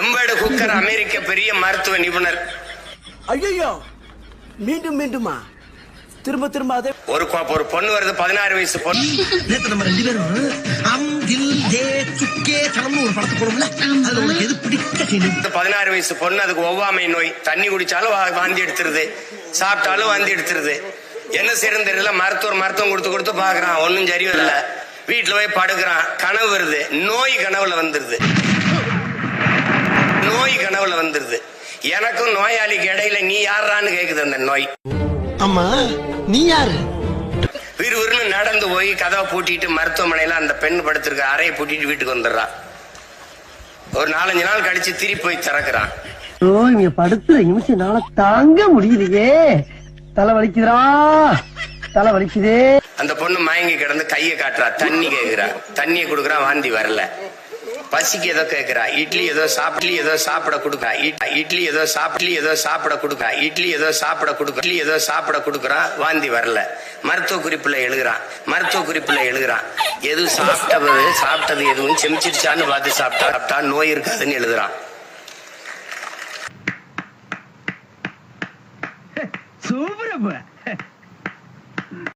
எம்பேடு cooker அமெரிக்க பெரிய மருத்துவ நிபுணர். ஐயோ மீண்டும் மீண்டுமா? திரும்ப திரும்ப அதே ஒரு ஒரு பொண்ணு வருது பதினாறு வயசு பொண்ணு. நேத்து நம்ம ரெண்டு பேரும் அம் தில் தே சுக்கே தனம்னு ஒரு படத்தை போடும்ல அதுல உனக்கு எது பிடிக்க இந்த பதினாறு வயசு பொண்ணு அதுக்கு ஒவ்வாமை நோய். தண்ணி குடிச்சாலும் வாந்தி எடுத்துருது. சாப்பிட்டாலும் வாந்தி எடுத்துருது. என்ன செய்யறது தெரியல மருத்துவர் மருத்துவம் கொடுத்து கொடுத்து பாக்குறான் ஒன்னும் சரி வரல வீட்டுல போய் படுக்கிறான். கனவு வருது. நோய் கனவுல வந்துருது. நோய் கனவுல வந்துருது. எனக்கும் நோயாளிக்கு இடையில நீ யாரான்னு கேக்குது அந்த நோய். அம்மா நீ யாரு? விறுவிறுன்னு நடந்து போய் கதவை பூட்டிட்டு மருத்துவமனையில அந்த பெண் படுத்திருக்க அறையை பூட்டிட்டு வீட்டுக்கு வந்துடுறான் ஒரு நாலஞ்சு நாள் கழிச்சு திருப்பி போய் திறக்கிறான். ஓ இங்க படுத்துற நிமிஷம்னால தாங்க முடியலையே. தலை வலிக்குதுடா. தலை வலிக்குதே. அந்த பொண்ணு மயங்கி கிடந்து கையை காட்டுறா. தண்ணி கேக்குறா. தண்ணியை கொடுக்குறா வாந்தி வரல. பசிக்கு ஏதோ கேட்கிறா இட்லி ஏதோ சாப்பிட்லி ஏதோ சாப்பிட கொடுக்கா இட்லி ஏதோ சாப்பிட்லி ஏதோ சாப்பிட கொடுக்கா இட்லி ஏதோ சாப்பிட கொடுக்க இட்லி ஏதோ சாப்பிட கொடுக்குறா. வாந்தி வரல. மருத்துவ குறிப்புல எழுகிறான். மருத்துவ குறிப்புல எழுகிறான். எது சாப்பிட்டது சாப்பிட்டது எதுவும் செமிச்சிருச்சான்னு பார்த்து சாப்பிட்டா சாப்பிட்டா நோய் இருக்காதுன்னு எழுதுறான். சூப்பர்